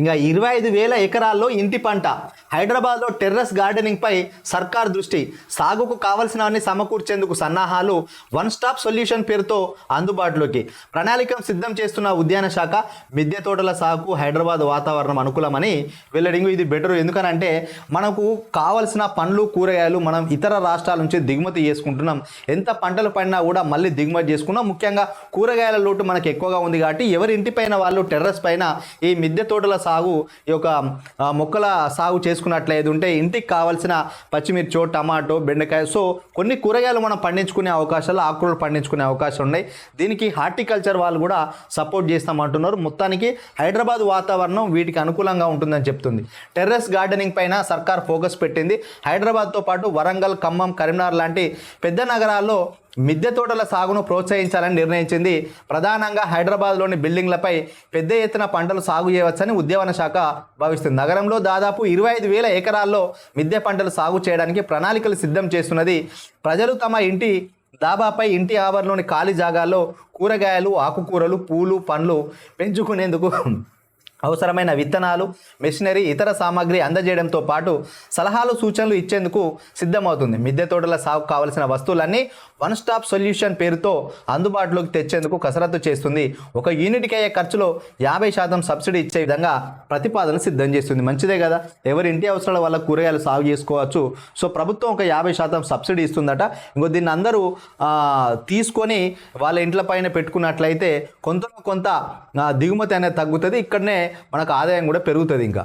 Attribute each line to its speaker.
Speaker 1: ఇంకా ఇరవై ఐదు వేల ఎకరాల్లో ఇంటి పంట. హైదరాబాద్లో టెర్రస్ గార్డెనింగ్ పై సర్కార్ దృష్టి. సాగుకు కావలసినవన్నీ సమకూర్చేందుకు సన్నాహాలు వన్ స్టాప్ సొల్యూషన్ పేరుతో అందుబాటులోకి. ప్రణాళికను సిద్ధం చేస్తున్న ఉద్యాన శాఖ మిద్దె తోటల సాగుకు హైదరాబాద్ వాతావరణం అనుకూలమని వెల్లడింగు. ఇది బెటర్. ఎందుకనంటే మనకు కావలసిన పండ్లు కూరగాయలు మనం ఇతర రాష్ట్రాల నుంచి దిగుమతి చేసుకుంటున్నాం. ఎంత పంటలు పడినా కూడా మళ్ళీ దిగుమతి చేసుకున్నాం. ముఖ్యంగా కూరగాయల లోటు మనకు ఎక్కువగా ఉంది కాబట్టి ఎవరి ఇంటి పైన వాళ్ళు టెర్రస్ పైన ఈ మిద్దె తోటల సాగు ఈ యొక్క మొక్కల సాగు చేసుకున్నట్లయితే ఉంటే ఇంటికి కావాల్సిన పచ్చిమిర్చో టమాటో బెండకాయ సో కొన్ని కూరగాయలు మనం పండించుకునే అవకాశాలు ఆకుకూరలు పండించుకునే అవకాశం ఉన్నాయి. దీనికి హార్టికల్చర్ వాళ్ళు కూడా సపోర్ట్ చేస్తామంటున్నారు. మొత్తానికి హైదరాబాద్ వాతావరణం వీటికి అనుకూలంగా ఉంటుందని చెప్తుంది. టెర్రస్ గార్డెనింగ్ పైన సర్కార్ ఫోకస్ పెట్టింది. హైదరాబాద్తో పాటు వరంగల్ ఖమ్మం కరీంనగర్ లాంటి పెద్ద నగరాల్లో మిద్దె తోటల సాగును ప్రోత్సహించాలని నిర్ణయించింది. ప్రధానంగా హైదరాబాద్లోని బిల్డింగ్లపై పెద్ద ఎత్తున పంటలు సాగు చేయవచ్చని ఉద్యావన శాఖ భావిస్తుంది. నగరంలో దాదాపు ఇరవై ఐదు వేల ఎకరాల్లో మిద్దె పంటలు సాగు చేయడానికి ప్రణాళికలు సిద్ధం చేస్తున్నది. ప్రజలు తమ ఇంటి దాబాపై ఇంటి ఆవరణలోని ఖాళీ జాగాల్లో కూరగాయలు ఆకుకూరలు పూలు పండ్లు పెంచుకునేందుకు అవసరమైన విత్తనాలు మెషినరీ ఇతర సామాగ్రి అందజేయడంతో పాటు సలహాలు సూచనలు ఇచ్చేందుకు సిద్ధమవుతుంది. మిద్దె తోటల సాగు కావలసిన వస్తువులన్నీ వన్ స్టాప్ సొల్యూషన్ పేరుతో అందుబాటులోకి తెచ్చేందుకు కసరత్తు చేస్తుంది. ఒక యూనిట్కి అయ్యే ఖర్చులో యాభై శాతం సబ్సిడీ ఇచ్చే విధంగా ప్రతిపాదన సిద్ధం చేస్తుంది. మంచిదే కదా? ఎవరి ఇంటి అవసరాల వల్ల కూరగాయలు సాగు చేసుకోవచ్చు. సో ప్రభుత్వం ఒక యాభై శాతం సబ్సిడీ ఇస్తుందట. ఇంకో దీన్ని అందరూ తీసుకొని వాళ్ళ ఇంట్ల పైన పెట్టుకున్నట్లయితే కొంత కొంత దిగుమతి అనేది తగ్గుతుంది. ఇక్కడనే మనకు ఆదాయం కూడా పెరుగుతుంది ఇంకా